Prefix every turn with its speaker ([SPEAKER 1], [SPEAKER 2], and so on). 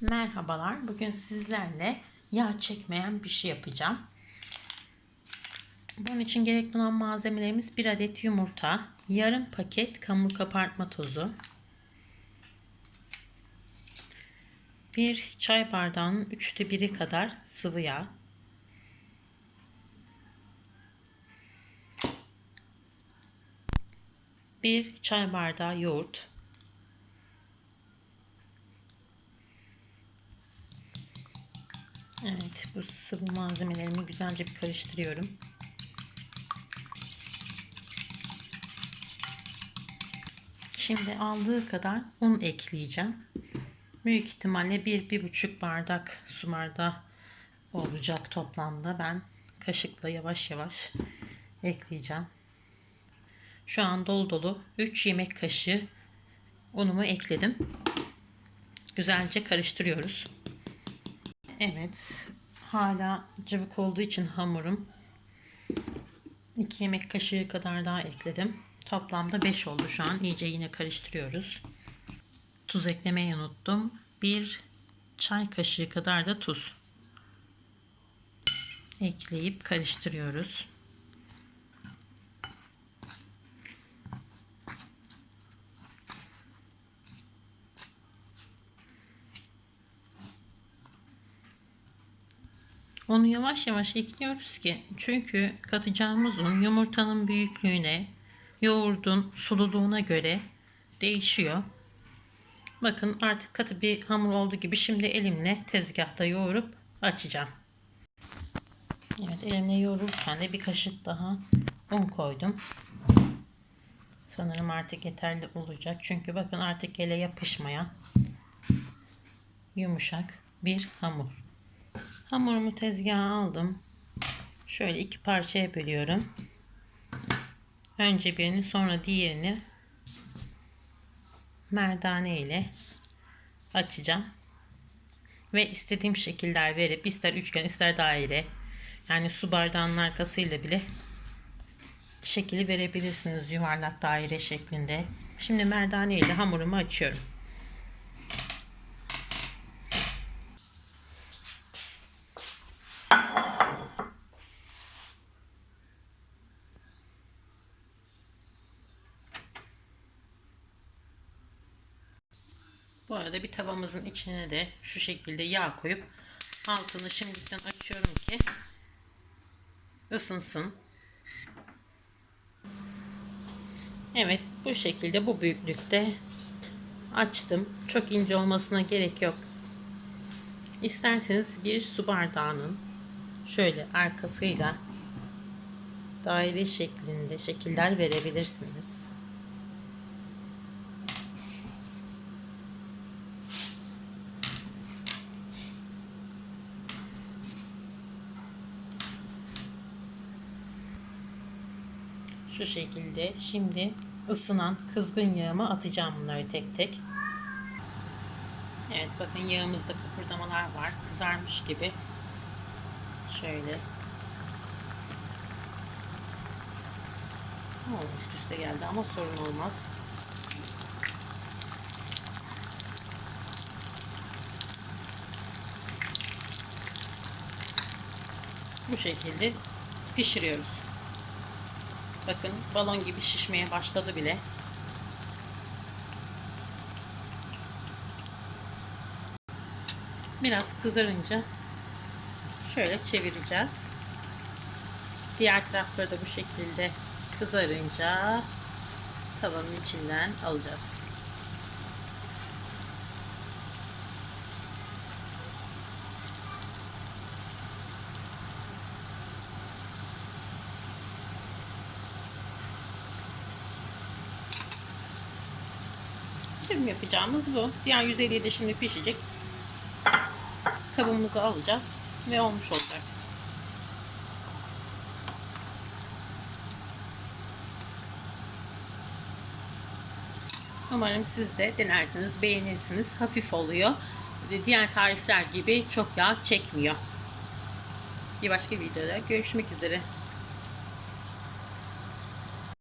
[SPEAKER 1] Merhabalar. Bugün sizlerle yağ çekmeyen bir şey yapacağım. Bunun için gerekli olan malzemelerimiz bir adet yumurta, yarım paket kamur kabartma tozu, bir çay bardağının üçte biri kadar sıvı yağ, bir çay bardağı yoğurt, Evet bu sıvı malzemelerimi güzelce bir karıştırıyorum. Şimdi aldığı kadar un ekleyeceğim. Büyük ihtimalle bir, bir buçuk bardak su bardağı olacak toplamda. Ben kaşıkla yavaş yavaş ekleyeceğim. Şu an dolu dolu 3 yemek kaşığı unumu ekledim. Güzelce karıştırıyoruz. Evet. Hala cıvık olduğu için hamurum 2 yemek kaşığı kadar daha ekledim. Toplamda 5 oldu şu an. İyice yine karıştırıyoruz. Tuz eklemeyi unuttum. 1 çay kaşığı kadar da tuz ekleyip karıştırıyoruz. Onu yavaş yavaş ekliyoruz ki çünkü katacağımız un yumurtanın büyüklüğüne, yoğurdun sululuğuna göre değişiyor. Bakın artık katı bir hamur olduğu gibi şimdi elimle tezgahta yoğurup açacağım. Evet elimle yoğururken de bir kaşık daha un koydum. Sanırım artık yeterli olacak. Çünkü bakın artık ele yapışmayan yumuşak bir hamur. Hamurumu tezgaha aldım. Şöyle iki parçaya bölüyorum. Önce birini sonra diğerini merdane ile açacağım. Ve istediğim şekiller verip ister üçgen ister daire yani su bardağının arkasıyla bile şekili verebilirsiniz yuvarlak daire şeklinde. Şimdi merdane ile hamurumu açıyorum. Bu arada bir tavamızın içine de şu şekilde yağ koyup altını şimdiden açıyorum ki ısınsın. Evet bu şekilde bu büyüklükte açtım. Çok ince olmasına gerek yok. İsterseniz bir su bardağının şöyle arkasıyla daire şeklinde şekiller verebilirsiniz. Şu şekilde. Şimdi ısınan kızgın yağımı atacağım bunları tek tek. Evet bakın yağımızda kıpırdamalar var. Kızarmış gibi. Şöyle. Oo, üst üste geldi ama sorun olmaz. Bu şekilde pişiriyoruz. Bakın balon gibi şişmeye başladı bile. Biraz kızarınca şöyle çevireceğiz. Diğer tarafları da bu şekilde kızarınca tavanın içinden alacağız. Tüm yapacağımız bu. Diğer 150'de de şimdi pişecek. Kabımızı alacağız ve olmuş olacak. Umarım siz de denersiniz, beğenirsiniz. Hafif oluyor. Diğer tarifler gibi çok yağ çekmiyor. Bir başka videoda görüşmek üzere.